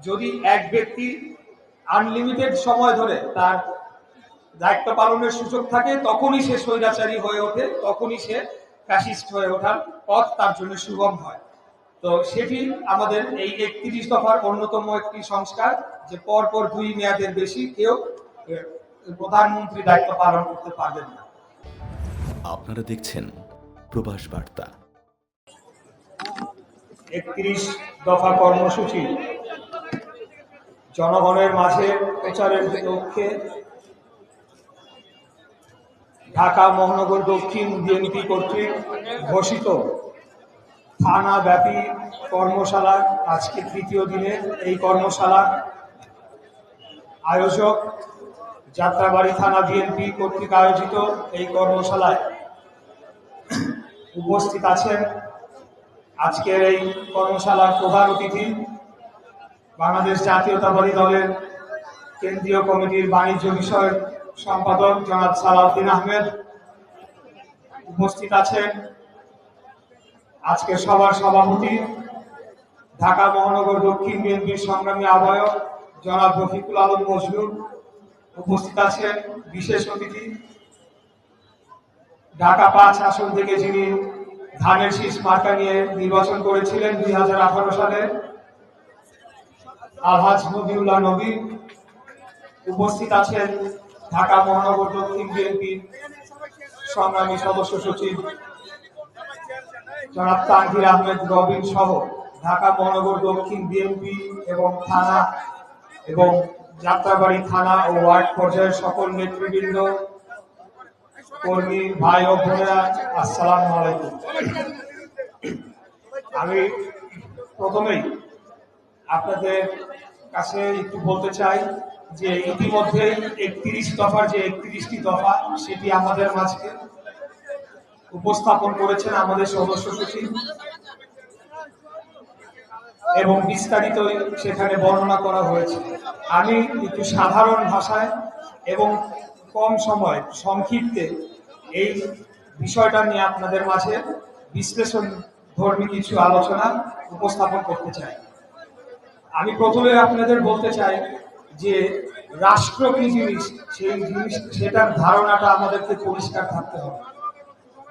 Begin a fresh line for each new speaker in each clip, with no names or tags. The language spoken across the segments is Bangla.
যদি এক ব্যক্তি আনলিমিটেড সময় ধরে তার দায়িত্ব পালনের সুযোগ থাকে তখনই সে স্বৈরাচারী হয়ে ওঠে তখনই সে ফ্যাসিস্ট হয়ে ওঠার পথ তার জন্য সুগম হয়। তো সেটি আমাদের এই একত্রিশ দফার অন্যতম একটি সংস্কার যে পরপর দুই মেয়াদের বেশি কেউ প্রধানমন্ত্রী দায়িত্ব পালন করতে পারবেন না।
আপনারা দেখছেন প্রবাস বার্তা।
একত্রিশ দফা কর্মসূচি জনগণের মাঝে প্রচারের লক্ষ্যে ঢাকা, মহানগর, দক্ষিণ বিএনপি কর্তৃক ঘোষিত থানা ব্যাপী কর্মশালা আজকে তৃতীয় দিনের এই কর্মশালা আয়োজক যাত্রাবাড়ি থানা বিএনপি কর্তৃক আয়োজিত এই কর্মশালায় উপস্থিত আছেন আজকের এই কর্মশালার প্রধান অতিথি বাংলাদেশ জাতীয়তাবাদী দলের কেন্দ্রীয় কমিটির বাণিজ্য বিষয়ক সম্পাদক জনাব সালাউদ্দিন আহমেদ উপস্থিত আছেন। আজকের সভার সভাপতি, ঢাকা মহানগর দক্ষিণ বিএনপির সংগ্রামী আহ্বায়ক জনাব রফিকুল আলম মজনুর উপস্থিত আছেন। বিশেষ অতিথি, ঢাকা পাঁচ আসন থেকে যিনি ধানের শীষ মার্কা নিয়ে নির্বাচন করেছিলেন দুই হাজার আঠারো সালে আলহাজ নবিউল্লাহ নবী উপস্থিত আছেন ঢাকা মহানগর দক্ষিণ বিএনপি সংগ্রামী সদস্য সচিব জনাব তানভীর আহমেদ রবিন সহ ঢাকা মহানগর দক্ষিণ বিএনপি এবং থানা এবং যাত্রাবাড়ি থানা ও ওয়ার্ড পর্যায়ের সকল নেতৃবৃন্দ, কর্মী, ভাই ও বোনেরা, আসসালামু আলাইকুম। আমি প্রথমেই আপনাদের কাছে একটু বলতে চাই যে ইতিমধ্যে একত্রিশ দফার যে একত্রিশটি দফা, সেটি আমাদের মাঝে উপস্থাপন করেছেন আমাদের সদস্য সচিব এবং বিস্তারিত সেখানে বর্ণনা করা হয়েছে। আমি একটু সাধারণ ভাষায় এবং কম সময়, সংক্ষিপ্তে এই বিষয়টা নিয়ে আপনাদের মাঝে বিশ্লেষণ ধর্মী কিছু আলোচনা উপস্থাপন করতে চাই। আমি প্রথমে আপনাদের বলতে চাই যে রাষ্ট্র কি জিনিস, সেই জিনিস, সেটার ধারণাটা আমাদেরকে পরিষ্কার থাকতে হবে।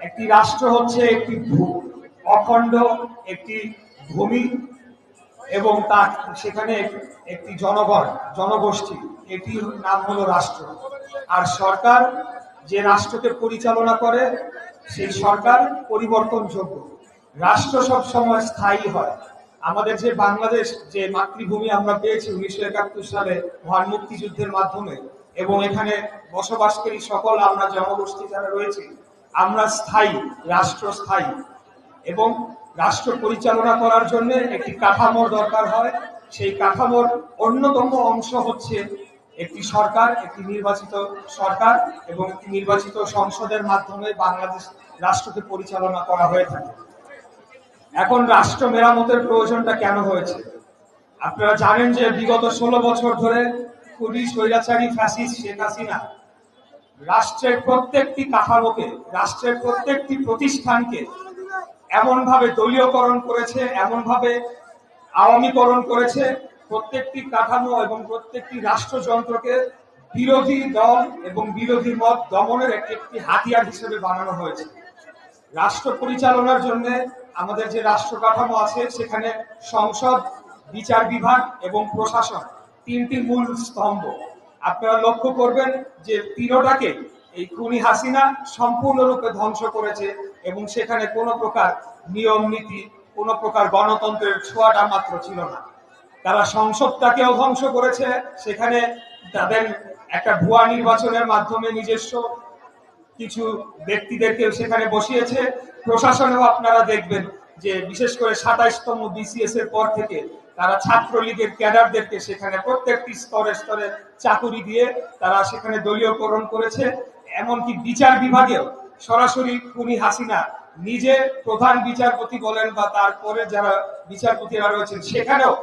একটি রাষ্ট্র হচ্ছে একটি অখণ্ড একটি ভূমি এবং তার সেখানে একটি জনগণ, জনগোষ্ঠী। এটির নাম হলো রাষ্ট্র। আর সরকার যে রাষ্ট্রকে পরিচালনা করে, সেই সরকার পরিবর্তনযোগ্য। রাষ্ট্র সব সময় স্থায়ী হয়। আমাদের যে বাংলাদেশ যে মাতৃভূমি আমরা পেয়েছি উনিশশো একাত্তর সালে মহান মুক্তিযুদ্ধের মাধ্যমে, এবং এখানে বসবাসকারী সকল আমরা জনগোষ্ঠী যারা রয়েছে, আমরা স্থায়ী, রাষ্ট্র স্থায়ী। এবং রাষ্ট্র পরিচালনা করার জন্য একটি কাঠামোর দরকার হয়। সেই কাঠামোর অন্যতম অংশ হচ্ছে একটি সরকার, একটি নির্বাচিত সরকার, এবং একটি নির্বাচিত সংসদের মাধ্যমে বাংলাদেশ রাষ্ট্রকে পরিচালনা করা হয়ে থাকে। এখন রাষ্ট্র মেরামতের প্রয়োজনটা কেন হয়েছে? আপনারা জানেন যে বিগত ষোলো বছর ধরে খুবই স্বৈরাচারী, ফ্যাসিস্ট, শেখ হাসিনা রাষ্ট্রের প্রত্যেকটি কাঠামোকে, রাষ্ট্রের প্রত্যেকটি প্রতিষ্ঠানকে এমনভাবে দলীয়করণ করেছে, এমনভাবে আওয়ামীকরণ করেছে, প্রত্যেকটি কাঠামো এবং প্রত্যেকটি রাষ্ট্রযন্ত্রকে বিরোধী দল এবং বিরোধী মত দমনের একটি হাতিয়ার হিসেবে বানানো হয়েছে। রাষ্ট্র পরিচালনার জন্য আমাদের যে রাষ্ট্র কাঠামো আছে, সেখানে সংসদ, বিচার বিভাগ এবং প্রশাসন তিনটি মূল স্তম্ভ। আপনারা লক্ষ্য করবেন যে তিনোটাকে এই খুনি হাসিনা সম্পূর্ণরূপে ধ্বংস করেছে এবং সেখানে কোনো প্রকার নিয়ম নীতি, কোনো প্রকার গণতন্ত্রের ছোঁয়াটা মাত্র ছিল না। তারা সংসদটাকেও ধ্বংস করেছে, সেখানে তাদের একটা ভুয়া নির্বাচনের মাধ্যমে নিজস্ব কিছু ব্যক্তিদেরকে সেখানে বসিয়েছে। প্রশাসনেও আপনারা দেখবেন যে বিশেষ করে সাতাইশতম বিসিএস এর পর থেকে তারা ছাত্রলীগের ক্যাডারদেরকে সেখানে প্রত্যেকটি স্তরে স্তরে চাকুরি দিয়ে তারা সেখানে দলীয়করণ করেছে। এমনকি বিচার বিভাগেও সরাসরি খুনি হাসিনা নিজে প্রধান বিচারপতি বলেন বা তারপরে যারা বিচারপতিরা রয়েছেন, সেখানেও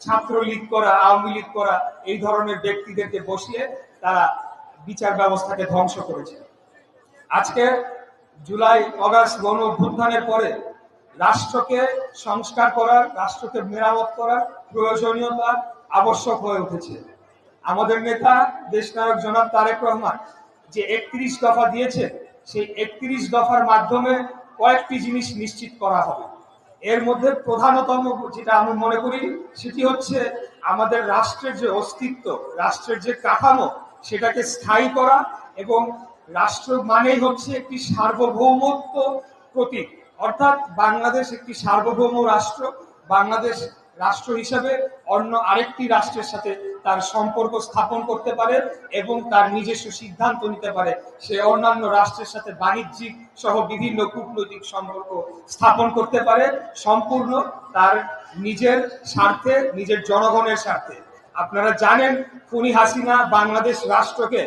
ছাত্রলীগ করা, আওয়ামী লীগ করা এই ধরনের ব্যক্তিদেরকে বসিয়ে তারা বিচার ব্যবস্থাকে ধ্বংস করেছে। আজকে জুলাই, অগাস্ট গণ অভ্যুত্থানের পরে রাষ্ট্রকে সংস্কার করার, রাষ্ট্রকে মেরামত করার প্রয়োজনীয়তা আবশ্যক হয়ে উঠেছে। আমাদের নেতা, দেশনায়ক জনাব তারেক রহমান যে একত্রিশ দফা দিয়েছে, সেই একত্রিশ দফার মাধ্যমে কয়েকটি জিনিস নিশ্চিত করা হবে। এর মধ্যে প্রধানতম যেটা আমি মনে করি, সেটি হচ্ছে আমাদের রাষ্ট্রের যে অস্তিত্ব, রাষ্ট্রের যে কাঠামো, সেটাকে স্থায়ী করা এবং রাষ্ট্র মানেই হচ্ছে একটি সার্বভৌমত্ব প্রতীক। অর্থাৎ বাংলাদেশ একটি সার্বভৌম রাষ্ট্র। বাংলাদেশ রাষ্ট্র হিসেবে অন্য আরেকটি রাষ্ট্রের সাথে তার সম্পর্ক স্থাপন করতে পারে এবং তার নিজস্ব সিদ্ধান্ত নিতে পারে। সে অন্যান্য রাষ্ট্রের সাথে বাণিজ্যিক সহ বিভিন্ন কূটনৈতিক সম্পর্ক স্থাপন করতে পারে। সম্পূর্ণ তার নিজের স্বার্থে, নিজের জনগণের স্বার্থে। আপনারা জানেন, খুনি হাসিনা বাংলাদেশ রাষ্ট্রকে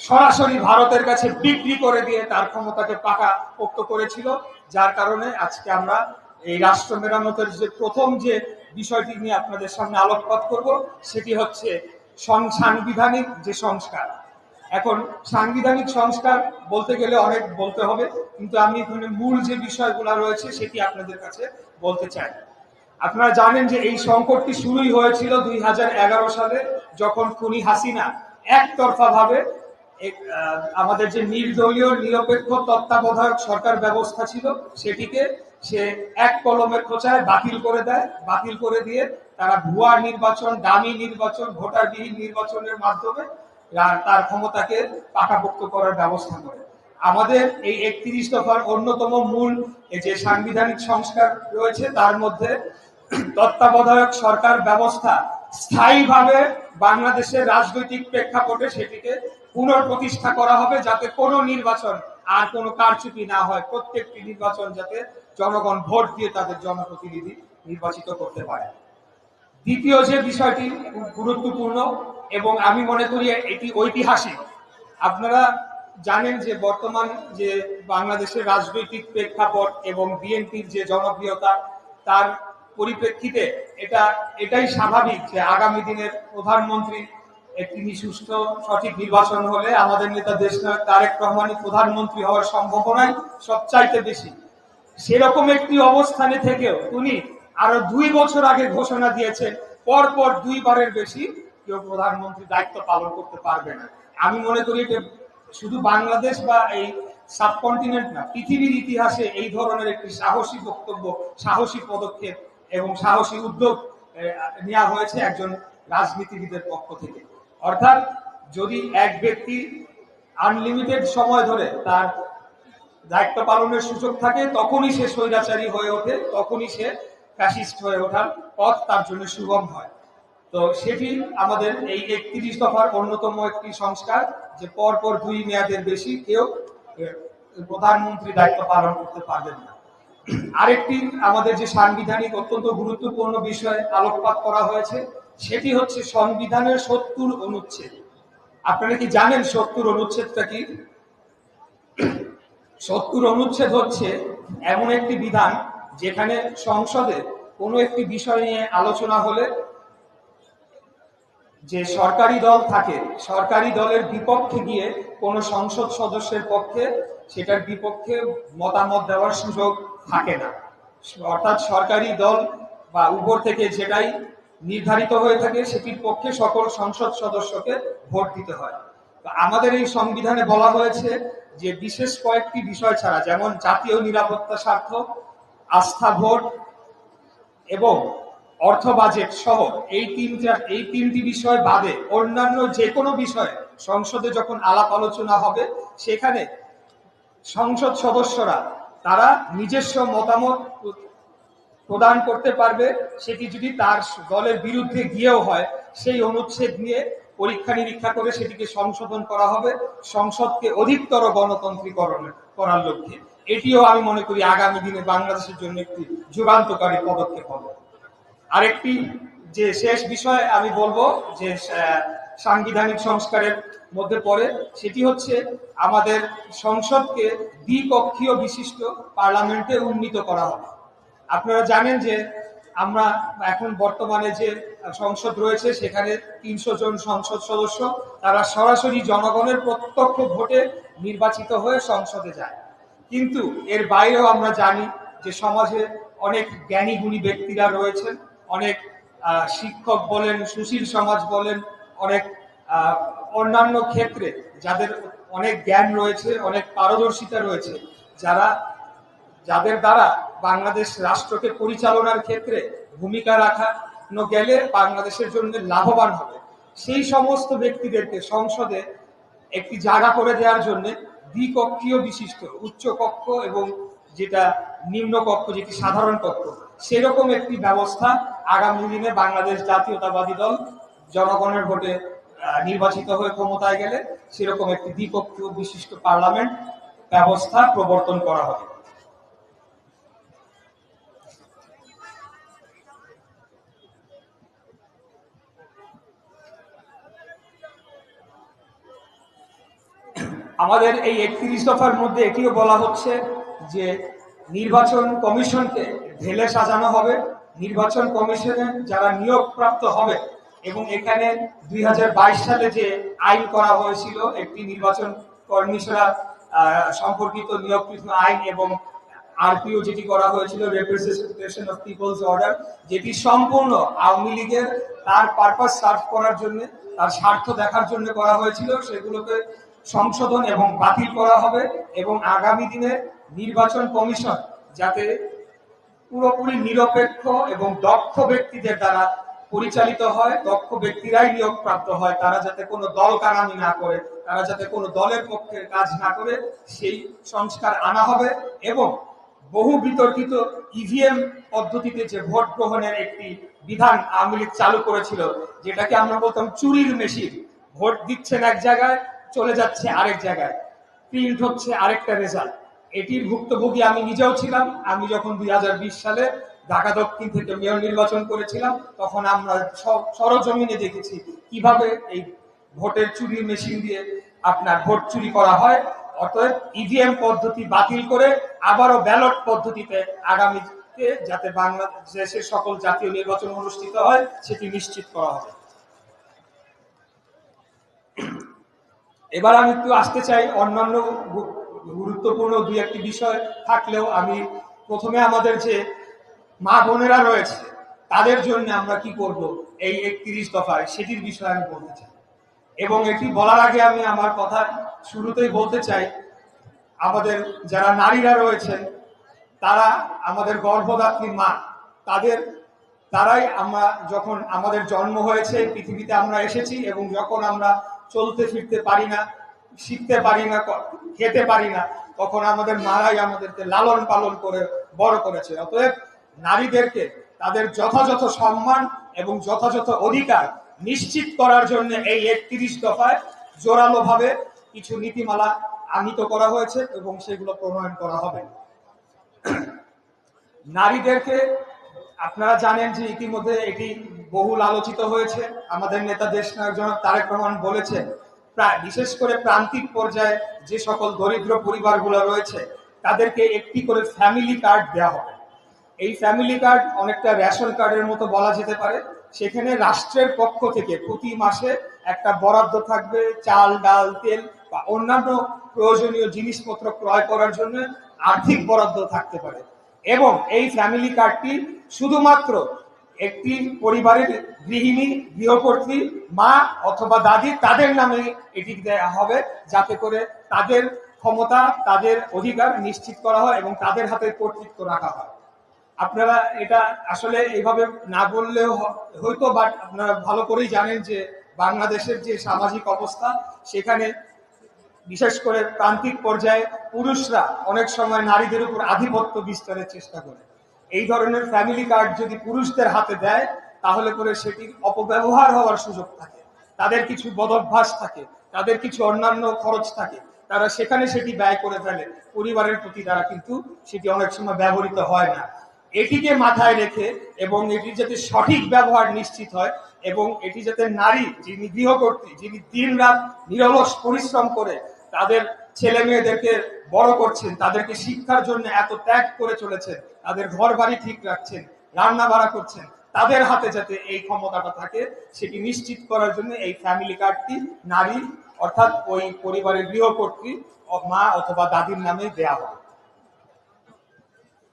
সরাসরি ভারতের কাছে বিক্রি করে দিয়ে তার ক্ষমতাকে পাকা পোক্ত করেছিল। যার কারণে আজকে আমরা এই রাষ্ট্র মেরামতের যে প্রথম যে বিষয়টি নিয়ে আপনাদের সামনে আলোকপাত করব, সেটি হচ্ছে সাংবিধানিক যে সংস্কার। এখন সাংবিধানিক সংস্কার বলতে গেলে অনেক বলতে হবে, কিন্তু আমি এখানে মূল যে বিষয়গুলো রয়েছে সেটি আপনাদের কাছে বলতে চাই। আপনারা জানেন যে এই সংকটটি শুরুই হয়েছিল দুই হাজার এগারো সালে, যখন খুনি হাসিনা একতরফা ভাবে আমাদের যে নির্দলীয়, নিরপেক্ষ তত্ত্বাবধায়ক সরকার ব্যবস্থা ছিল, সেটিকে সে এক কলমের খোঁচায় বাতিল করে দেয়। বাতিল করে দিয়ে তারা ভুয়া নির্বাচন, দামি নির্বাচন, ভোটারবিহীন নির্বাচনের মাধ্যমে তার ক্ষমতাকে পাকাপোক্ত করার ব্যবস্থা করে। আমাদের এই একত্রিশ দফার অন্যতম মূল যে সাংবিধানিক সংস্কার রয়েছে, তার মধ্যে তত্ত্বাবধায়ক সরকার ব্যবস্থা স্থায়ীভাবে বাংলাদেশের রাজনৈতিক প্রেক্ষাপটে সেটিকে পুনঃপ্রতিষ্ঠা করা হবে যাতে কোনো নির্বাচন আর কোনো কারচুপি না হয়। প্রত্যেকটি নির্বাচন যাতে জনগণ ভোট দিয়ে তাদের জনপ্রতিনিধি নির্বাচিত করতে পারে। দ্বিতীয় যে বিষয়টি গুরুত্বপূর্ণ এবং আমি মনে করি এটি ঐতিহাসিক। আপনারা জানেন যে বর্তমান যে বাংলাদেশের রাজনৈতিক প্রেক্ষাপট এবং বিএনপির যে জনপ্রিয়তা, তার পরিপ্রেক্ষিতে এটা, এটাই স্বাভাবিক যে আগামী দিনের প্রধানমন্ত্রী একটি সুষ্ঠ সঠিক নির্বাচন হলে আমাদের নেতা দেশনায়ক তারেক রহমানই প্রধানমন্ত্রী হওয়ার সম্ভাবনাই সবচাইতে বেশি। সেরকম একটি অবস্থানে থেকেও তিনি আরও দুই বছর আগে ঘোষণা দিয়েছেন পর পর দুইবারের বেশি কেউ প্রধানমন্ত্রী দায়িত্ব পালন করতে পারবে না। আমি মনে করি যে শুধু বাংলাদেশ বা এই সাবকন্টিনেন্ট না, পৃথিবীর ইতিহাসে এই ধরনের একটি সাহসী বক্তব্য, সাহসী পদক্ষেপ এবং সাহসী উদ্যোগ নেওয়া হয়েছে একজন রাজনীতিবিদের পক্ষ থেকে। অর্থাৎ যদি এক ব্যক্তি আনলিমিটেড সময় ধরে তার দায়িত্ব পালনের সুযোগ থাকে, তখনই সে স্বৈরাচারী হয়ে ওঠে, তখনই সে ফ্যাসিস্ট হয়ে ওঠার পথ তার জন্য সুগম হয়। তো সেটি আমাদের এই একত্রিশ দফার অন্যতম একটি সংস্কার, যে পর পর দুই মেয়াদের বেশি কেউ প্রধানমন্ত্রী দায়িত্ব পালন করতে পারবেন না। আরেকটি আমাদের যে সাংবিধানিক অত্যন্ত গুরুত্বপূর্ণ বিষয় আলোকপাত করা হয়েছে সেটি হচ্ছে সংবিধানের সত্তর অনুচ্ছেদ। আপনারা কি জানেন সত্তর অনুচ্ছেদটা কি? সত্তর অনুচ্ছেদ হচ্ছে এমন একটি বিধান যেখানে সংসদে কোনো একটি বিষয় নিয়ে আলোচনা হলে যে সরকারি দল থাকে, সরকারি দলের বিপক্ষে গিয়ে কোনো সংসদ সদস্যের পক্ষে সেটার বিপক্ষে মতামত দেওয়ার সুযোগ থাকে না। অর্থাৎ সরকারি দল বা উপর থেকে যেটাই নির্ধারিত হয়ে থাকে সেটির পক্ষে সকল সংসদ সদস্যকে ভোট দিতে হয়। তো আমাদের এই সংবিধানে বলা হয়েছে যে বিশেষ কয়েকটি বিষয় ছাড়া, যেমন জাতীয় নিরাপত্তা স্বার্থ, আস্থা ভোট এবং অর্থ বাজেট সহ এই তিনটা, এই তিনটি বিষয় বাদে অন্যান্য যে কোনো বিষয়ে সংসদে যখন আলাপ আলোচনা হবে, সেখানে সংসদ সদস্যরা তারা নিজস্ব মতামত প্রদান করতে পারবে, সেটি যদি তার দলের বিরুদ্ধে গিয়েও হয়, সেই অনুচ্ছেদ নিয়ে পরীক্ষা নিরীক্ষা করে সেটিকে সংশোধন করা হবে। সংসদকে অধিকতর গণতন্ত্রীকরণ করার লক্ষ্যে। এটিও আমি মনে করি আগামী দিনে বাংলাদেশের জন্য একটি যুগান্তকারী পদক্ষেপ হবে। আরেকটি যে শেষ বিষয় আমি বলব, যে সাংবিধানিক সংস্কারের মধ্যে পড়ে, সেটি হচ্ছে আমাদের সংসদকে দ্বিপক্ষীয় বিশিষ্ট পার্লামেন্টে উন্নীত করা হবে। আপনারা জানেন যে আমরা এখন বর্তমানে যে সংসদ রয়েছে, সেখানে তিনশো জন সংসদ সদস্য, তারা সরাসরি জনগণের প্রত্যক্ষ ভোটে নির্বাচিত হয়ে সংসদে যায়। কিন্তু এর বাইরেও আমরা জানি যে সমাজে অনেক জ্ঞানী গুণী ব্যক্তিরা রয়েছেন, অনেক শিক্ষক বলেন, সুশীল সমাজ বলেন, অনেক অন্যান্য ক্ষেত্রে যাদের অনেক জ্ঞান রয়েছে, অনেক পারদর্শিতা রয়েছে, যারা, যাদের দ্বারা বাংলাদেশ রাষ্ট্রকে পরিচালনার ক্ষেত্রে ভূমিকা রাখানো গেলে বাংলাদেশের জন্য লাভবান হবে। সেই সমস্ত ব্যক্তিদেরকে সংসদে একটি জায়গা করে দেওয়ার জন্য দ্বিকক্ষীয় বিশিষ্ট উচ্চ কক্ষ এবং যেটা নিম্ন কক্ষ যেটি সাধারণ কক্ষ, সেরকম একটি ব্যবস্থা আগামী দিনে বাংলাদেশ জাতীয়তাবাদী দল জনগণের ভোটে নির্বাচিত হয়ে ক্ষমতায় গেলে সেরকম একটি দ্বিপক্ষীয় বিশিষ্ট পার্লামেন্ট ব্যবস্থা প্রবর্তন করা হবে। আমাদের এই একত্রিশ দফার মধ্যে এটিও বলা হচ্ছে যে নির্বাচন কমিশনকে ঢেলে সাজানো হবে। নির্বাচন কমিশনে যারা নিয়োগপ্রাপ্ত হবে এবং এখানে দুই হাজার বাইশ সালে যে আইন করা হয়েছিল, একটি নির্বাচন কমিশনার সম্পর্কিত নিয়োগকৃত আইন এবং আরপিও যেটি করা হয়েছিল রিপ্রেজেন্টেশন অফ পিপলস অর্ডার যেটি সম্পূর্ণ আওয়ামী লীগের, তার পারপাস সার্ভ করার জন্য, তার স্বার্থ দেখার জন্য করা হয়েছিল, সেগুলোকে সংশোধন এবং বাতিল করা হবে এবং আগামী দিনে নির্বাচন কমিশন যাতে পুরোপুরি নিরপেক্ষ এবং দক্ষ ব্যক্তিদের দ্বারা পরিচালিত হয়, দক্ষ ব্যক্তিরাই নিয়োগপ্রাপ্ত হয়, তারা যাতে কোনো দল কানামি না করে, তারা যাতে কোনো দলের পক্ষে কাজ না করে, সেই সংস্কার আনা হবে এবং বহু বিতর্কিত ইভিএম পদ্ধতিতে যে ভোট গ্রহণের একটি বিধান আওয়ামী চালু করেছিল, যেটাকে আমরা বলতাম চুরির মেশিন, ভোট দিচ্ছেন এক জায়গায় চলে যাচ্ছে আরেক জায়গায়। প্রিন্ট হচ্ছে আরেকটা রেজাল্ট এটির ভুক্তভোগী আমি নিজেও ছিলাম। আমি যখন দুই সালে ঢাকা দক্ষিণ থেকে মেয়র নির্বাচন করেছিলাম, তখন আমরা সরজমিনে দেখেছি কীভাবে এই ভোটের চুরি মেশিন দিয়ে আপনার ভোট চুরি করা হয়। অতএব ইভিএম পদ্ধতি বাতিল করে আবারও ব্যালট পদ্ধতিতে আগামীতে যাতে বাংলাদেশের সকল জাতীয় নির্বাচন অনুষ্ঠিত হয়, সেটি নিশ্চিত করা হবে। এবার আমি একটু আসতে চাই, অন্যান্য গুরুত্বপূর্ণ দুই একটি বিষয় থাকলেও আমি প্রথমে আমাদের যে মা বোনেরা রয়েছে, তাদের জন্য আমরা কি করব এই একত্রিশ দফায় সেটির বিষয়ে আমি বলতে চাই। এবং এটি বলার আগে আমি আমার কথা শুরুতেই বলতে চাই, আমাদের যারা নারীরা রয়েছেন, তারা আমাদের গর্ভদাত্রী মা, তাদের, তারাই আমরা যখন আমাদের জন্ম হয়েছে, পৃথিবীতে আমরা এসেছি এবং যখন আমরা চলতে ফিরতে পারি না, শিখতে পারি না খেতে পারি না, তখন আমাদের মারাই আমাদেরকে লালন পালন করে বড় করেছে। অতএব নারীদেরকে তাদের যথাযথ সম্মান এবং যথাযথ অধিকার নিশ্চিত করার জন্য এই একত্রিশ দফায় জোরালোভাবে কিছু নীতিমালা আনিত করা হয়েছে এবং সেগুলো প্রণয়ন করা হবে। নারীদেরকে আপনারা জানেন যে ইতিমধ্যে এটি বহুল আলোচিত হয়েছে। আমাদের নেতা দেশ নায়ক জনাব তারেক রহমান বলেছেন, প্রায় বিশেষ করে প্রান্তিক পর্যায়ে যে সকল দরিদ্র পরিবারগুলো রয়েছে, তাদেরকে একটি করে ফ্যামিলি কার্ড দেওয়া হবে। এই ফ্যামিলি কার্ড অনেকটা রেশন কার্ডের মতো বলা যেতে পারে। সেখানে রাষ্ট্রের পক্ষ থেকে প্রতি মাসে একটা বরাদ্দ থাকবে, চাল, ডাল, তেল বা অন্যান্য প্রয়োজনীয় জিনিসপত্র ক্রয় করার জন্য আর্থিক বরাদ্দ থাকতে পারে। এবং এই ফ্যামিলি কার্ডটি শুধুমাত্র একটি পরিবারের গৃহিণী, গৃহকর্ত্রী, মা অথবা দাদি তাদের নামে এটি দেওয়া হবে যাতে করে তাদের ক্ষমতা, তাদের অধিকার নিশ্চিত করা হয় এবং তাদের হাতে কর্তৃত্ব রাখা হয়। আপনারা এটা আসলে এইভাবে না বললেও হয়তো বাট আপনারা ভালো করেই জানেন যে বাংলাদেশের যে সামাজিক অবস্থা, সেখানে বিশেষ করে প্রান্তিক পর্যায়ে পুরুষরা অনেক সময় নারীদের উপর আধিপত্য বিস্তারের চেষ্টা করে। এই ধরনের ফ্যামিলি কার্ড যদি পুরুষদের হাতে দেয়, তাহলে করে সেটির অপব্যবহার হওয়ার সুযোগ থাকে। তাদের কিছু বদভ্যাস থাকে, তাদের কিছু অন্যান্য খরচ থাকে, তারা সেখানে সেটি ব্যয় করে ফেলে। পরিবারের প্রতি তারা কিন্তু সেটি অনেক সময় ব্যবহৃত হয় না। এটিকে মাথায় রেখে এবং এটি যাতে সঠিক ব্যবহার নিশ্চিত হয় এবং এটি যাতে নারী, যিনি গৃহকর্ত্রী, যিনি দিন রাত নিরলস পরিশ্রম করে তাদের ছেলে মেয়েদেরকে বড় করছেন, তাদেরকে শিক্ষার জন্য এত ত্যাগ করে চলেছেন, তাদের ঘর বাড়ি ঠিক রাখছেন, রান্না বাড়া করছেন, তাদের হাতে যাতে এই ক্ষমতাটা থাকে, সেটি নিশ্চিত করার জন্য এই ফ্যামিলি কার্ডটি নারী, অর্থাৎ ওই পরিবারের গৃহকর্ত্রী, মা অথবা দাদির নামে দেয়া হবে।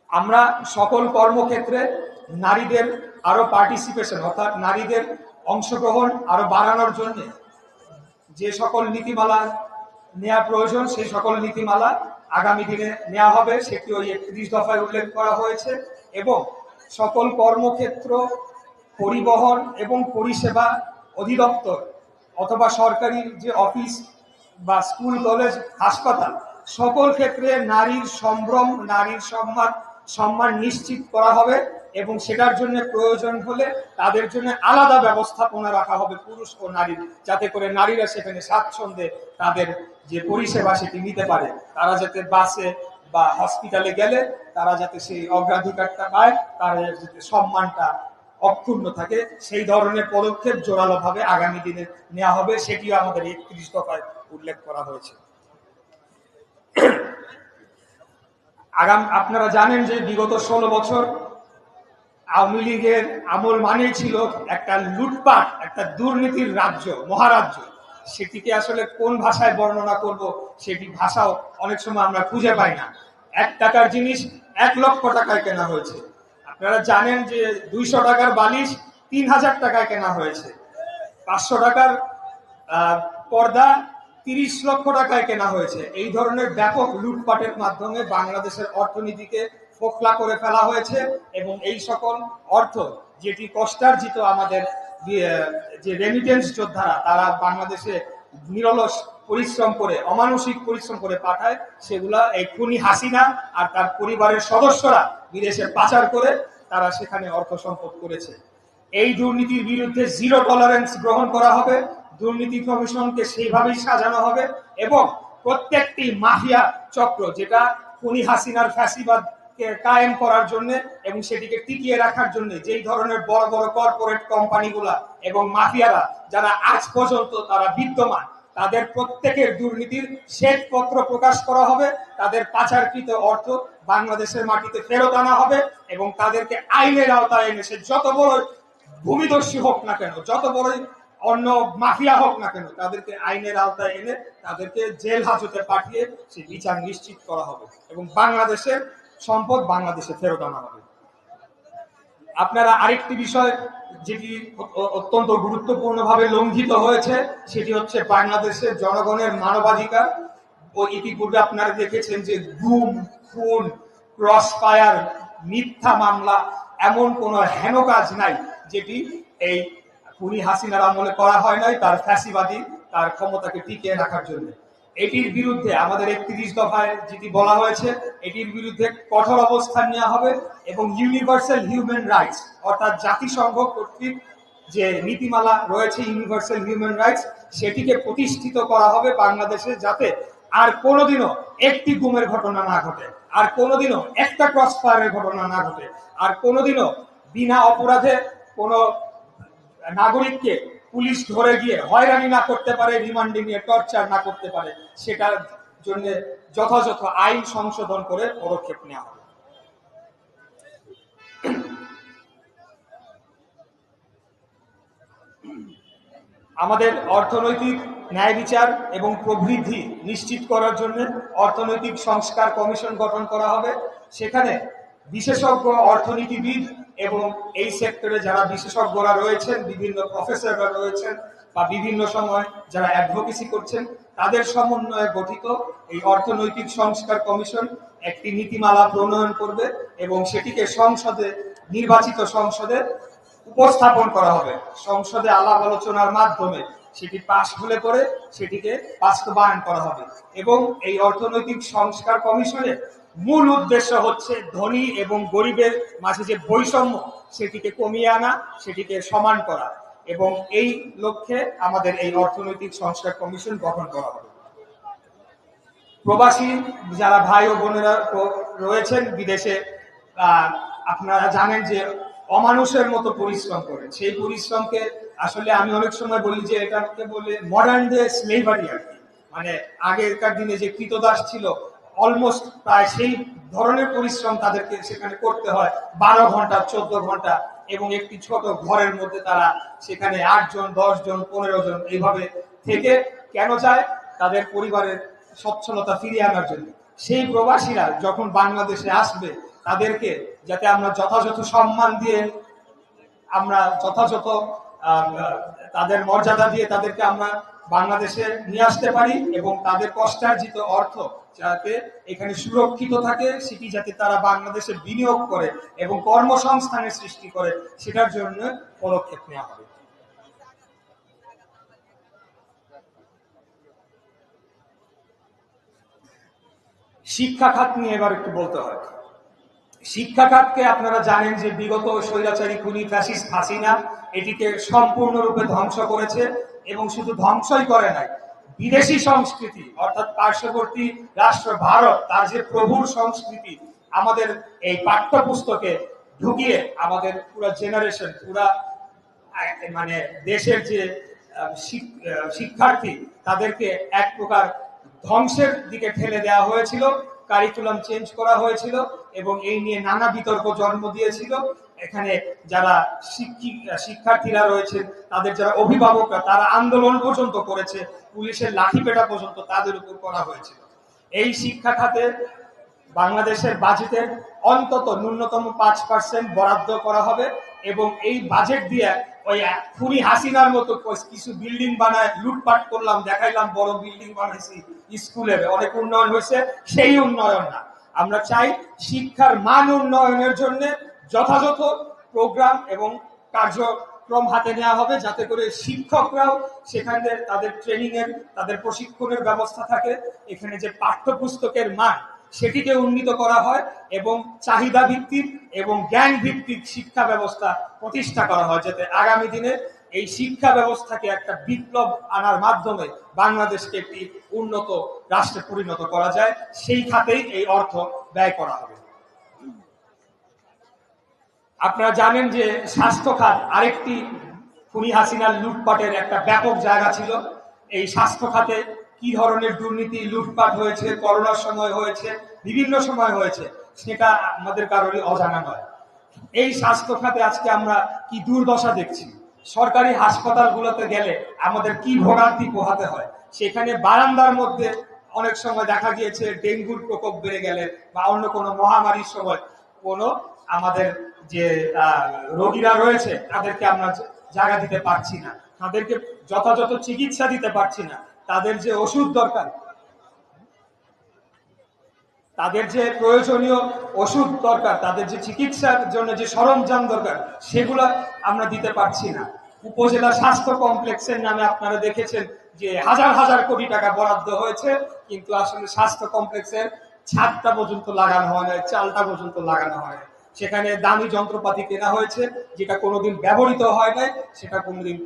আমরা সকল কর্মক্ষেত্রে নারীদের আরও পার্টিসিপেশন অর্থাৎ নারীদের অংশগ্রহণ আরও বাড়ানোর জন্য যে সকল নীতিমালা নেওয়া প্রয়োজন, সেই সকল নীতিমালা আগামী দিনে নেওয়া হবে। সেটি ওই একত্রিশ দফায় উল্লেখ করা হয়েছে এবং সকল কর্মক্ষেত্র পরিবহন এবং পরিষেবা অধিদপ্তর অথবা সরকারি যে অফিস বা স্কুল, কলেজ, হাসপাতাল, সকল ক্ষেত্রে নারীর সম্ভ্রম, নারীর সম্মান সম্মান নিশ্চিত করা হবে। এবং সেটার জন্য প্রয়োজন হলে তাদের জন্য আলাদা ব্যবস্থাপনা রাখা হবে পুরুষ ও নারীর যাতে করে নারীরা সেখানে স্বাচ্ছন্দ্যে তাদের যে পরিষেবা সেটি নিতে পারে। তারা যাতে বাসে বা হসপিটালে গেলে তারা যাতে সেই অগ্রাধিকারটা পায়, তারা যাতে সম্মানটা অক্ষুণ্ণ থাকে, সেই ধরনের পদক্ষেপ জোরালোভাবে আগামী দিনে নেওয়া হবে, সেটিও আমাদের একত্রিশ দফায় উল্লেখ করা হয়েছে। আগাম আপনারা জানেন যে বিগত ষোলো বছর আওয়ামী লীগের আমল মানেই ছিল একটা লুটপাট, একটা দুর্নীতির রাজ্য, মহারাজ্য। সেটিকে আসলে কোন ভাষায় বর্ণনা করব, সেটি ভাষাও অনেক সময় আমরা খুঁজে পাই না। এক টাকার জিনিস এক লক্ষ টাকায় কেনা হয়েছে। আপনারা জানেন যে দুইশো টাকার বালিশ তিন হাজার টাকায় কেনা হয়েছে। পাঁচশো টাকার পর্দা তিরিশ লক্ষ টাকায় কেনা হয়েছে। এই ধরনের ব্যাপক লুটপাটের মাধ্যমে বাংলাদেশের অর্থনীতিকে ফোকলা করে ফেলা হয়েছে এবং এই সকল অর্থ যেটি কষ্টার্জিত আমাদের, যে রেমিটেন্স যোদ্ধারা, তারা বাংলাদেশে নিরলস পরিশ্রম করে, অমানসিক পরিশ্রম করে পাঠায়, সেগুলা এই খুনি হাসিনা আর তার পরিবারের সদস্যরা বিদেশে পাচার করে তারা সেখানে অর্থ সম্পদ করেছে। এই দুর্নীতির বিরুদ্ধে জিরো টলারেন্স গ্রহণ করা হবে, দুর্নীতি কমিশনকে সেইভাবেই সাজানো হবে এবং প্রত্যেকটি মাফিয়া চক্র, যেটা খুনি হাসিনার ফ্যাসিবাদকে কায়েম করার জন্য এবং সেটিকে টিকিয়ে রাখার জন্য যেই ধরনের বড় বড় কর্পোরেট কোম্পানিগুলা এবং মাফিয়ারা যারা আজ পর্যন্ত তারা বিদ্যমান, তাদের প্রত্যেকের দুর্নীতির শ্বেতপত্র প্রকাশ করা হবে, তাদের পাচারকৃত অর্থ বাংলাদেশের মাটিতে ফেরত আনা হবে এবং তাদেরকে আইনের আওতায় এনে সে যত বড় ভূমিদর্শী হোক না কেন, যত বড়ই অন্য মাফিয়া হোক না কেন, তাদেরকে আইনের আওতায় এনে তাদেরকে জেল হাজতে পাঠিয়ে সেই বিচার নিশ্চিত করা হবে এবং বাংলাদেশের সম্পদ বাংলাদেশে ফেরত আনা হবে। আপনারা আরেকটি বিষয় যেটি অত্যন্ত গুরুত্বপূর্ণভাবে লঙ্ঘিত হয়েছে, সেটি হচ্ছে বাংলাদেশের জনগণের মানবাধিকার। ও ইতিপূর্বে আপনারা দেখেছেন যে গুম, খুন ক্রস ফায়ার মিথ্যা মামলা, এমন কোনো হেন কাজ নাই যেটি এই খুনি হাসিনার আমলে করা হয় নাই, তার ফ্যাসিবাদী, তার ক্ষমতাকে টিকিয়ে রাখার জন্য। এটির বিরুদ্ধে আমাদের একত্রিশ দফায় যেটি বলা হয়েছে, এটির বিরুদ্ধে কঠোর অবস্থান নেওয়া হবে এবং ইউনিভার্সাল হিউম্যান রাইটস অর্থাৎ জাতিসংঘ কর্তৃক যে নীতিমালা রয়েছে ইউনিভার্সাল হিউম্যান রাইটস সেটিকে প্রতিষ্ঠিত করা হবে বাংলাদেশে যাতে আর কোনোদিনও একটি গুমের ঘটনা না ঘটে, আর কোনোদিনও একটা ক্রস ফায়ারের ঘটনা না ঘটে, আর কোনোদিনও বিনা অপরাধে কোনো নাগরিককে পুলিশ ধরে গিয়ে হয়রানি না করতে পারে, রিমান্ডে নিয়ে টর্চার না করতে পারে, সেটার জন্য যথাযথ আইন সংশোধন করে পদক্ষেপ নেওয়া হবে। আমাদের অর্থনৈতিক ন্যায় বিচার এবং প্রবৃদ্ধি নিশ্চিত করার জন্য অর্থনৈতিক সংস্কার কমিশন গঠন করা হবে। সেখানে বিশেষজ্ঞ অর্থনীতিবিদ এবং এই সেক্টরে যারা বিশেষজ্ঞরা রয়েছেন, বিভিন্ন প্রফেসররা রয়েছেন বা বিভিন্ন সময় যারা অ্যাডভোকেসি করছেন, তাদের সমন্বয়ে গঠিত এই অর্থনৈতিক সংস্কার কমিশন একটি নীতিমালা প্রণয়ন করবে এবং সেটিকে সংসদে, নির্বাচিত সংসদে উপস্থাপন করা হবে। সংসদে আলাপ আলোচনার মাধ্যমে সেটি পাশ হলে পরে সেটিকে বাস্তবায়ন করা হবে এবং এই অর্থনৈতিক সংস্কার কমিশনের মূল উদ্দেশ্য হচ্ছে ধনী এবং গরিবের মাঝে যে বৈষম্য, সেটিকে কমিয়ে আনা, সেটিকে সমান করা এবং এই লক্ষ্যে আমাদের এই অর্থনৈতিক সংস্কার কমিশন গঠন করা হবে। প্রবাসী যারা ভাই ও বোনেরা রয়েছেন বিদেশে আপনারা জানেন যে অমানুষের মতো পরিশ্রম করেন সেই পরিশ্রমকে আসলে আমি অনেক সময় বলি যে এটাকে বলে মডার্ন ডে স্লেভারি আর কি। মানে আগেকার দিনে যে কৃতদাস ছিল অলমোস্ট প্রায় সেই ধরনের পরিশ্রম তাদেরকে সেখানে করতে হয়। বারো ঘণ্টা, চোদ্দ ঘণ্টা এবং একটি ছোট ঘরের মধ্যে তারা সেখানে আটজন, দশজন পনেরো জন এইভাবে থেকে কেন যায়? তাদের পরিবারের সচ্ছলতা ফিরিয়ে আনার জন্য। সেই প্রবাসীরা যখন বাংলাদেশে আসবে, তাদেরকে যাতে আমরা যথাযথ সম্মান দিয়ে আমরা যথাযথ তাদের মর্যাদা দিয়ে তাদেরকে আমরা বাংলাদেশে নিয়ে আসতে পারি এবং তাদের কষ্টার্জিত অর্থ যাতে এখানে সুরক্ষিত থাকে, সেটি যাতে তারা বাংলাদেশে বিনিয়োগ করে এবং কর্মসংস্থানের সৃষ্টি করে, সেটার জন্য পদক্ষেপ নেওয়া হবে। শিক্ষা খাত নিয়ে এবার একটু বলতে হয়। শিক্ষা খাতকে আপনারা জানেন যে বিগত স্বৈরাচারী খুনি ফ্যাসিস্ট হাসিনা এটিকে সম্পূর্ণরূপে ধ্বংস করেছে এবং শুধু ধ্বংসই করে নাই, বিদেশি সংস্কৃতি, অর্থাৎ পার্শ্ববর্তী রাষ্ট্র ভারত, তার যে প্রভুর সংস্কৃতি, আমাদের এই পাঠ্যপুস্তকে ঢুকিয়ে আমাদের পুরো জেনারেশন পুরা মানে দেশের যে শিক্ষার্থী, তাদেরকে এক প্রকার ধ্বংসের দিকে ঠেলে দেওয়া হয়েছিল। কারিকুলাম চেঞ্জ করা হয়েছিল এবং এই নিয়ে নানা বিতর্ক জন্ম দিয়েছিল। এখানে যারা শিক্ষার্থীরা রয়েছেন, তাদের যারা অভিভাবকরা, তারা আন্দোলন পর্যন্ত করেছে, পুলিশের লাঠিপেটা পর্যন্ত তাদের উপর করা হয়েছিল। এই শিক্ষা খাতে বাংলাদেশের বাজেটের অন্তত ন্যূনতম পাঁচ পার্সেন্ট বরাদ্দ করা হবে। এবং এই বাজেট দিয়ে ওই খুনি হাসিনার মতো কিছু বিল্ডিং বানায়, লুটপাট করলাম, দেখাইলাম, বড় বিল্ডিং বানাইছি স্কুলের অনেক উন্নয়ন হয়েছে, সেই উন্নয়ন না। আমরা চাই শিক্ষার মান উন্নয়নের জন্য যথাযথ প্রোগ্রাম এবং কার্যক্রম হাতে নেওয়া হবে, যাতে করে শিক্ষকরাও সেখানে তাদের ট্রেনিং এর, তাদের প্রশিক্ষণের ব্যবস্থা থাকে। এখানে যে পাঠ্যপুস্তকের মান সেটিকে উন্নীত করা হয় এবং চাহিদা ভিত্তিক এবং জ্ঞান ভিত্তিক শিক্ষা ব্যবস্থা প্রতিষ্ঠা করা হয়, যাতে আগামী দিনে এই শিক্ষা ব্যবস্থাকে একটা বিপ্লব আনার মাধ্যমে বাংলাদেশকে একটি উন্নত রাষ্ট্রে পরিণত করা যায়, সেই খাতেই এই অর্থ ব্যয় করা হবে। আপনারা জানেন যে স্বাস্থ্য খাত আরেকটি খুনি হাসিনার লুটপাটের একটা ব্যাপক জায়গা ছিল। এই স্বাস্থ্য খাতে কি ধরনের দুর্নীতি, লুটপাট হয়েছে, করোনার সময় হয়েছে, বিভিন্ন সময় হয়েছে, সেটা আমাদের কারোরই অজানা নয়। এই স্বাস্থ্য খাতে আজকে আমরা কি দুর্দশা দেখছি? সরকারি হাসপাতালগুলোতে গেলে আমাদের কি ভোগান্তি পোহাতে হয়? সেখানে বারান্দার মধ্যে অনেক সময় দেখা গিয়েছে, ডেঙ্গুর প্রকোপ বেড়ে গেলে বা অন্য কোনো মহামারীর সময় কোনো আমাদের যে রোগীরা রয়েছে, তাদেরকে আমরা জায়গা দিতে পারছি না। তাদেরকে যথাযথ চিকিৎসা দিতে পারছি না। তাদের যে ওষুধ দরকার, তাদের যে প্রয়োজনীয় ওষুধ দরকার, তাদের যে চিকিৎসার জন্য যে সরঞ্জাম দরকার, সেগুলো আমরা দিতে পারছি না। উপজেলা স্বাস্থ্য কমপ্লেক্সের নামে আপনারা দেখেছেন যে হাজার হাজার কোটি টাকা বরাদ্দ হয়েছে, কিন্তু আসলে স্বাস্থ্য কমপ্লেক্সের ছাদটা পর্যন্ত লাগানো হয় না চালটা পর্যন্ত লাগানো হয় না সেখানে দামি যন্ত্রপাতি কেনা হয়েছে, যেটা কোনোদিন ব্যবহৃত হয় নাই, সেটা কোনোদিন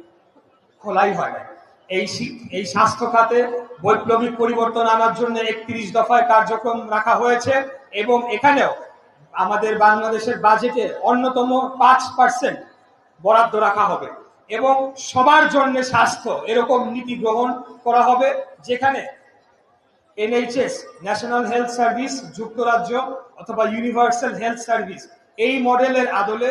খোলাই হয় না এই এই স্বাস্থ্য খাতে বৈপ্লবিক পরিবর্তন আনার জন্য একত্রিশ দফায় কার্যক্রম রাখা হয়েছে এবং এখানেও আমাদের বাংলাদেশের বাজেটে অন্যতম পাঁচ পার্সেন্ট বরাদ্দ রাখা হবে এবং সবার জন্য স্বাস্থ্য এরকম নীতি গ্রহণ করা হবে যেখানে এনএইচএস, ন্যাশনাল হেলথ সার্ভিস, যুক্তরাজ্য অথবা ইউনিভার্সাল হেলথ সার্ভিস এই মডেলের আদলে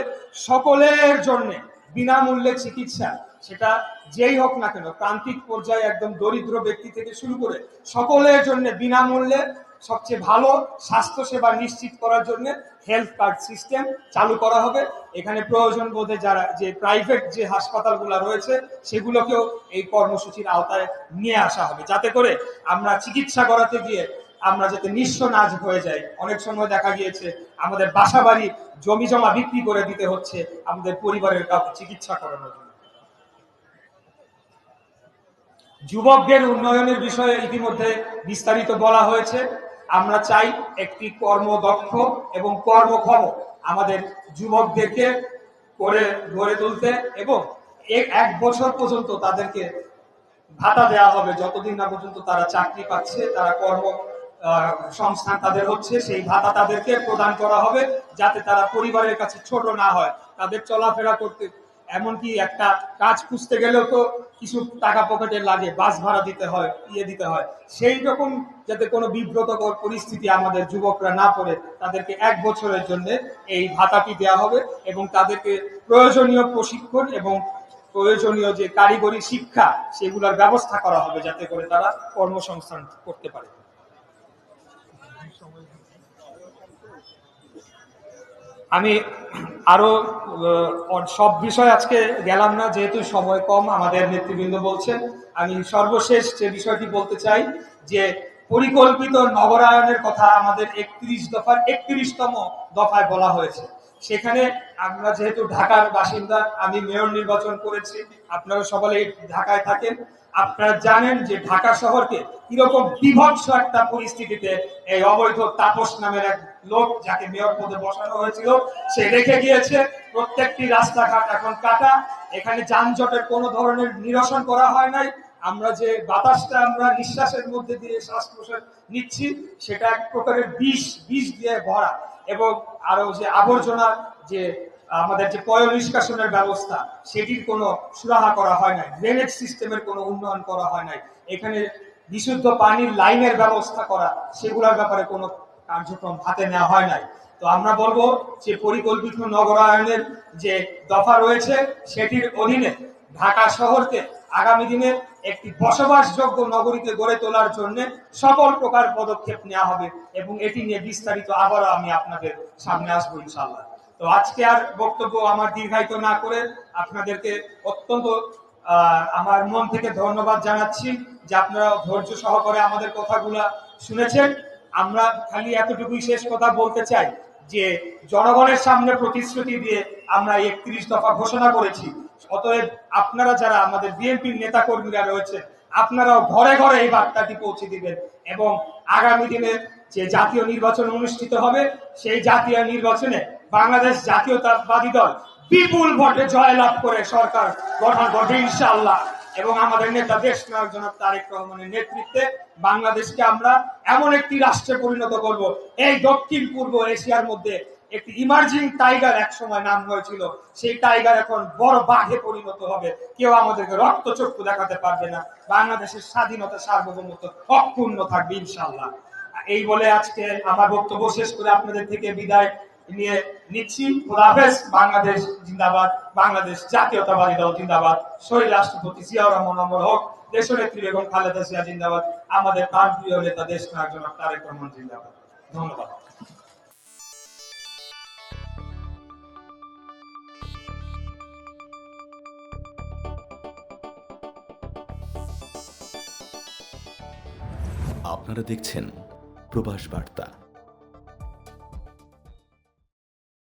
সকলের জন্য বিনামূল্যে চিকিৎসা সেটা যেই হোক না কেন, প্রান্তিক পর্যায়ে একদম দরিদ্র ব্যক্তি থেকে শুরু করে সকলের জন্য বিনামূল্যে সবচেয়ে ভালো স্বাস্থ্য সেবা নিশ্চিত করার জন্য হেলথ কার্ড সিস্টেম চালু করা হবে। এখানে প্রয়োজন বোধে যারা, যে প্রাইভেট যে হাসপাতালগুলো রয়েছে, সেগুলোকেও এই কর্মসূচির আওতায় নিয়ে আসা হবে। যাতে করে আমরা চিকিৎসা করাতে গিয়ে আমরা যাতে নিঃস্ব নাজ হয়ে যাই। অনেক সময় দেখা গিয়েছে, আমাদের বাসা বাড়ি জমি জমা বিক্রি করে দিতে হচ্ছে আমাদের পরিবারের কাউকে চিকিৎসা করানোর জন্য। যুবকদের উন্নয়নের বিষয়ে ইতিমধ্যে বিস্তারিত বলা হয়েছে। আমরা চাই একটি কর্মদক্ষ এবং কর্মক্ষম আমাদের যুবকদেরকে করে গড়ে তুলতে এবং এক বছর পর্যন্ত তাদেরকে ভাতা দেওয়া হবে। যতদিন না পর্যন্ত তারা চাকরি পাচ্ছে, তারা কর্ম সংস্থান তাদের হচ্ছে, সেই ভাতা তাদেরকে প্রদান করা হবে যাতে তারা পরিবারের কাছে ছোট না হয়। তাদের চলাফেরা করতে এমনকি একটা কাজ খুঁজতে গেলেও তো কিছু টাকা পকেটে লাগে, বাস ভাড়া দিতে হয় ইয়ে দিতে হয়। সেই রকম যাতে কোনো বিব্রতকর পরিস্থিতি আমাদের যুবকরা না পড়ে, তাদেরকে এক বছরের জন্য এই ভাতাটি দেওয়া হবে এবং তাদেরকে প্রয়োজনীয় প্রশিক্ষণ এবং প্রয়োজনীয় যে কারিগরি শিক্ষা, সেগুলোর ব্যবস্থা করা হবে যাতে করে তারা কর্মসংস্থান করতে পারে। আমি আরও সব বিষয় আজকে গেলাম না, যেহেতু সময় কম, আমাদের নেতৃবৃন্দ বলছেন আমি সর্বশেষ যে বিষয়টি বলতে চাই, যে পরিকল্পিত নগরায়নের কথা আমাদের একত্রিশ দফার একত্রিশতম দফায় বলা হয়েছে। সেখানে আমরা যেহেতু ঢাকার বাসিন্দা, আমি মেয়র নির্বাচন করেছি, আপনারা সবাই ঢাকায় থাকেন। আপনারা জানেন যে ঢাকা শহরকে কীরকম বিভৎস একটা পরিস্থিতিতে এই অবৈধ তাপস নামের এক লোক যাকে মেয়র পদে বসানো হয়েছিল, সে রেখে গিয়েছে। প্রত্যেকটি রাস্তাঘাট এখন কাটা। এখানে যানজটের কোনো ধরনের নিরসন করা হয় নাই। আমরা যে বাতাসটা আমরা নিঃশ্বাসের মধ্যে দিয়ে শ্বাস প্রশ্বাস নিচ্ছি, সেটা এক প্রকারের বিষ বিষ দিয়ে ভরা। এবং আরও যে আবর্জনা যে, আমাদের যে পয় নিষ্কাশনের ব্যবস্থা, সেটির কোনো সুরাহা করা হয় নাই। ড্রেনেজ সিস্টেমের কোনো উন্নয়ন করা হয় নাই। এখানে বিশুদ্ধ পানির লাইনের ব্যবস্থা করা, সেগুলোর ব্যাপারে কোনো কার্যক্রম হাতে নেওয়া হয় নাই। তো আমরা বলব যে পরিকল্পিত নগরায়নের যে দফা রয়েছে, সেটির অধীনে ঢাকা শহরকে আগামী দিনে একটি বসবাসযোগ্য নগরীতে গড়ে তোলার জন্য সকল প্রকার পদক্ষেপ নেওয়া হবে এবং এটি নিয়ে বিস্তারিত আবারও আমি আপনাদের সামনে আসব ইনশাল্লাহ তো আজকে আর বক্তব্য আমার দীর্ঘায়িত না করে আপনাদেরকে অত্যন্ত আমার মন থেকে ধন্যবাদ জানাচ্ছি যে আপনারা ধৈর্য সহকারে আমাদের কথাগুলা শুনেছেন। আমরা খালি এতটুকুই শেষ কথা বলতে চাই যে জনগণের সামনে প্রতিশ্রুতি দিয়ে আমরা একত্রিশ দফা ঘোষণা করেছি। অতএব আপনারা যারা আমাদের বিএনপির নেতা কর্মীরা রয়েছে আপনারাও ঘরে ঘরে এই বার্তাটি পৌঁছে দিবেন এবং আগামী দিনে যে জাতীয় নির্বাচন অনুষ্ঠিত হবে, সেই জাতীয় নির্বাচনে বাংলাদেশ জাতীয়তাবাদী দল বিপুল ভোটে জয়লাভ করে সরকার গঠন করবে ইনশাআল্লাহ। এবং আমাদের নেতা দেশ নায়ক জনাব তারেক রহমানের নেতৃত্বে বাংলাদেশকে আমরা এমন একটি রাষ্ট্রে পরিণত করব। এই দক্ষিণ পূর্ব এশিয়ার মধ্যে একটি ইমার্জিং টাইগার এক সময় নাম হয়েছিল। সেই টাইগার এখন বড় বাঘে পরিণত হবে। কেউ আমাদেরকে রক্তচক্ষু দেখাতে পারবে না। বাংলাদেশের স্বাধীনতা সার্বভৌমত্ব অক্ষুণ্ণ থাকবে ইনশাআল্লাহ। এই বলে আজকে আমার বক্তব্য শেষ করে আপনাদের থেকে বিদায়। নিয়ে নিচ্ছি খোদাফেজ বাংলাদেশ জিন্দাবাদ, বাংলাদেশ জাতীয়তাবাদী দল জিন্দাবাদ। শহীদ রাষ্ট্রপতি জিয়াউর রহমান অমর হক দেশনেত্রী বেগম খালেদা জিয়া জিন্দাবাদ, আমাদের প্রাণপ্রিয় নেতা দেশ নায়ক জনাব তারেক রহমান জিন্দাবাদ। ধন্যবাদ।
আপনারা দেখছেন প্রবাস বার্তা।